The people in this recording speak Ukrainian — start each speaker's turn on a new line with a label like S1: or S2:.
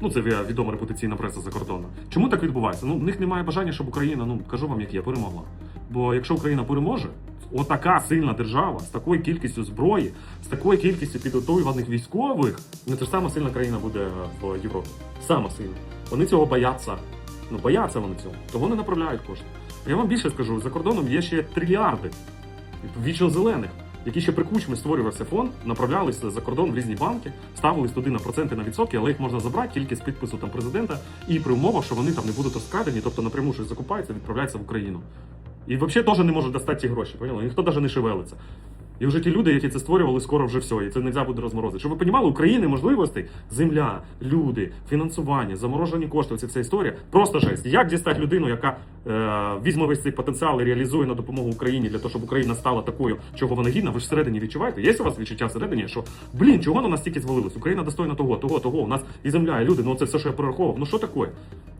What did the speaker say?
S1: Ну, це відома репутаційна преса за кордоном. Чому так відбувається? Ну, в них немає бажання, щоб Україна, ну кажу вам, як є, перемогла. Бо якщо Україна переможе, отака сильна держава з такою кількістю зброї, з такою кількістю підготовлених військових, ну це ж сама сильна країна буде в Європі. Сама сильна. Вони цього бояться. Ну, бояться вони цього. Того не направляють кошти. Я вам більше скажу, за кордоном є ще трильярди вічно зелених, які ще при кучмі створювався фонд, направлялися за кордон в різні банки, ставились туди на проценти на відсотки, але їх можна забрати тільки з підпису там президента і при умовах, що вони там не будуть розкрадені, тобто напряму щось закупається, відправляються в Україну. І взагалі теж не можуть достати ці гроші, поняли? Ніхто навіть не шевелиться. І вже ті люди, які це створювали, скоро вже все, і це не можна буде розморозити. Щоб ви розуміли, України можливостей, земля, люди, фінансування, заморожені кошти, ця вся історія. Просто жесть. Як дістати людину, яка е, візьме весь цей потенціал і реалізує на допомогу Україні для того, щоб Україна стала такою, чого вона гідна? Ви ж всередині відчуваєте? Є у вас відчуття всередині, що блін, чого на нас стільки звалилось? Україна достойна того, того, того. У нас і земля, і люди. Ну це все, що я прораховував. Ну що таке?